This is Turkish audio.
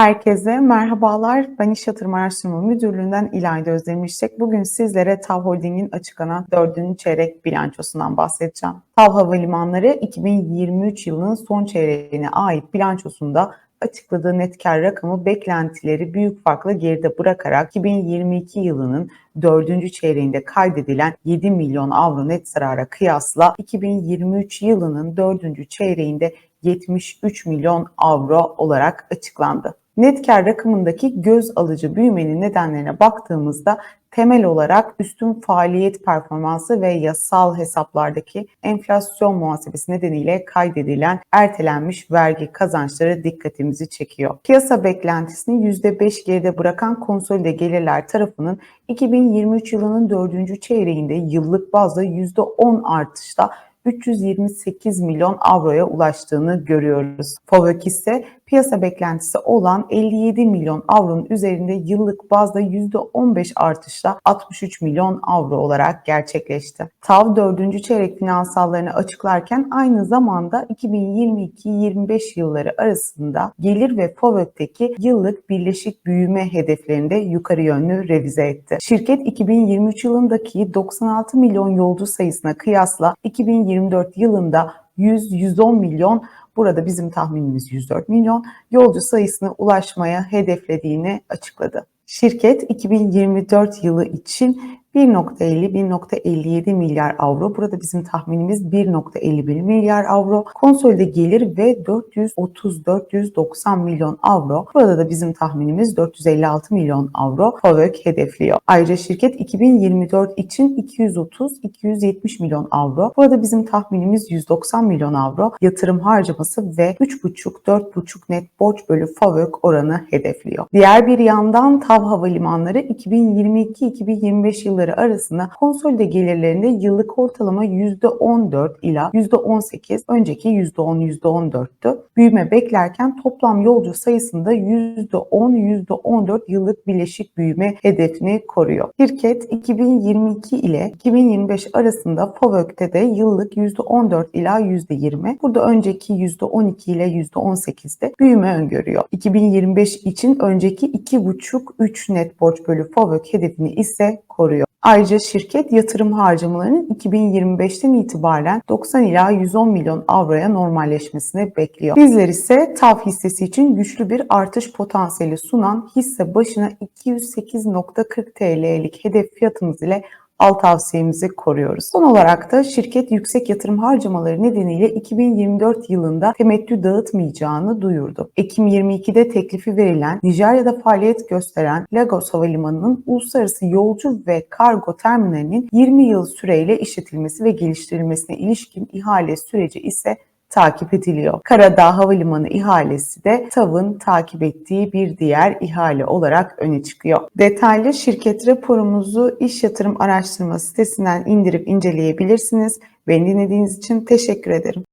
Herkese merhabalar. Ben İş Yatırım Araştırma Müdürlüğü'nden İlayda Özdemirçek. Bugün sizlere TAV Holding'in açıklanan 4. çeyrek bilançosundan bahsedeceğim. TAV Havalimanları 2023 yılının son çeyreğine ait bilançosunda açıkladığı net kar rakamı beklentileri büyük farkla geride bırakarak 2022 yılının 4. çeyreğinde kaydedilen 7 milyon avro net zarara kıyasla 2023 yılının 4. çeyreğinde 73 milyon avro olarak açıklandı. Net kar rakamındaki göz alıcı büyümenin nedenlerine baktığımızda temel olarak üstün faaliyet performansı ve yasal hesaplardaki enflasyon muhasebesi nedeniyle kaydedilen ertelenmiş vergi kazançları dikkatimizi çekiyor. Piyasa beklentisini %5 geride bırakan konsolide gelirler tarafının 2023 yılının 4. çeyreğinde yıllık bazda %10 artışla 328 milyon avroya ulaştığını görüyoruz. FOVÖK ise piyasa beklentisi olan 57 milyon avronun üzerinde yıllık bazda %15 artışla 63 milyon avro olarak gerçekleşti. TAV 4. çeyrek finansallarını açıklarken aynı zamanda 2022-25 yılları arasında gelir ve FOVÖK'teki yıllık birleşik büyüme hedeflerinde yukarı yönlü revize etti. Şirket 2023 yılındaki 96 milyon yolcu sayısına kıyasla 2024 yılında 100-110 milyon Burada bizim tahminimiz 104 milyon yolcu sayısına ulaşmaya hedeflediğini açıkladı. Şirket 2024 yılı için 1.50-1.57 milyar avro. Burada bizim tahminimiz 1.51 milyar avro. Konsolide gelir ve 430-490 milyon avro. Burada da bizim tahminimiz 456 milyon avro. FAVÖK hedefliyor. Ayrıca şirket 2024 için 230-270 milyon avro. Burada bizim tahminimiz 190 milyon avro. Yatırım harcaması ve 3.5-4.5 net borç bölü FAVÖK oranı hedefliyor. Diğer bir yandan TAV Havalimanları 2022-2025 yılı yılları arasında konsolide gelirlerinde yıllık ortalama %14 ila %18, önceki %10, %14'tü. Büyüme beklerken toplam yolcu sayısında %10, %14 yıllık bileşik büyüme hedefini koruyor. Şirket 2022 ile 2025 arasında FOVÖK'te de yıllık %14 ila %20, burada önceki %12 ile %18'de büyüme öngörüyor. 2025 için önceki 2,5-3 net borç bölü FOVÖK hedefini ise koruyor. Ayrıca şirket yatırım harcamalarının 2025'ten itibaren 90 ila 110 milyon avroya normalleşmesini bekliyor. Bizler ise TAV hissesi için güçlü bir artış potansiyeli sunan hisse başına 208.40 TL'lik hedef fiyatımız ile al tavsiyemizi koruyoruz. Son olarak da şirket yüksek yatırım harcamaları nedeniyle 2024 yılında temettü dağıtmayacağını duyurdu. Ekim 22'de teklifi verilen Nijerya'da faaliyet gösteren Lagos Havalimanı'nın uluslararası yolcu ve kargo terminalinin 20 yıl süreyle işletilmesi ve geliştirilmesine ilişkin ihale süreci ise takip ediliyor. Karadağ Havalimanı ihalesi de TAV'ın takip ettiği bir diğer ihale olarak öne çıkıyor. Detaylı şirket raporumuzu iş yatırım araştırma sitesinden indirip inceleyebilirsiniz. Beni dinlediğiniz için teşekkür ederim.